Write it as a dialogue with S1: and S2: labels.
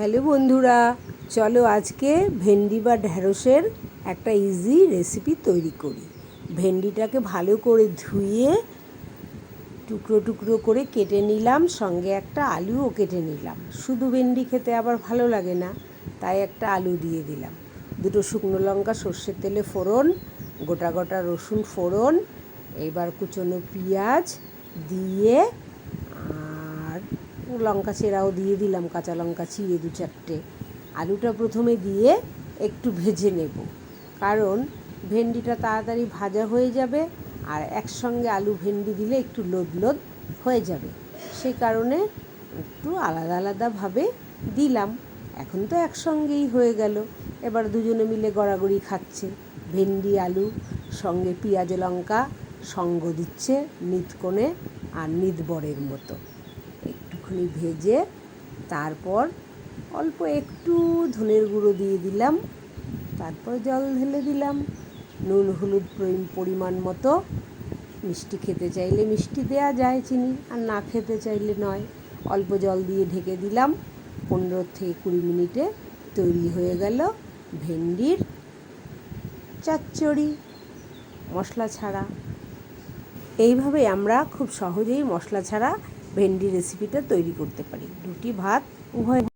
S1: Hello বন্ধুরা, চলো আজকে ভেন্ডি বা ঢ্যাঁড়সের একটা ইজি রেসিপি তৈরি করি। ভেন্ডিটাকে ভালো করে ধুয়ে টুকরো টুকরো করে কেটে নিলাম, সঙ্গে একটা আলুও কেটে নিলাম। শুধু ভেন্ডি খেতে আবার ভালো লাগে না, তাই একটা আলু দিয়ে দিলাম। দুটো শুকনো লঙ্কা, সর্ষের তেলে ফোড়ন, গোটা গোটা রসুন ফোড়ন, এবার কুচনো পেঁয়াজ দিয়ে লঙ্কা চেরাও দিয়ে দিলাম, কাঁচা লঙ্কা চিড়ে দু চারটে। আলুটা প্রথমে দিয়ে একটু ভেজে নেব। কারণ ভেন্ডিটা তাড়াতাড়ি ভাজা হয়ে যাবে আর একসঙ্গে আলু ভেন্ডি দিলে একটু লোদ লোদ হয়ে যাবে। সে কারণে একটু আলাদা আলাদাভাবে দিলাম। এখন তো একসঙ্গেই হয়ে গেল। এবার দুজনে মিলে গড়াগড়ি খাচ্ছে। ভেন্ডি, আলু, সঙ্গে পেঁয়াজ, লঙ্কা, সঙ্গ দিচ্ছে নিতকোণে আর নিতবরের মতো। একটুখানি ভেজে তারপর অল্প একটু ধনের গুঁড়ো দিয়ে দিলাম। তারপর জল ঢেলে দিলাম। নুন, হলুদ পরি- পরিমাণ মতো। মিষ্টি খেতে চাইলে মিষ্টি দেওয়া যায় চিনি, আর না খেতে চাইলে নয়। অল্প জল দিয়ে ঢেকে দিলাম। পনেরো থেকে কুড়ি মিনিটে তৈরি হয়ে গেল ভেন্ডির চচ্চড়ি মশলা ছাড়া। এইভাবে আমরা খুব সহজেই মশলা ছাড়া ভেন্ডি রেসিপিটা তৈরি করতে পারি। রুটি ভাত উভয়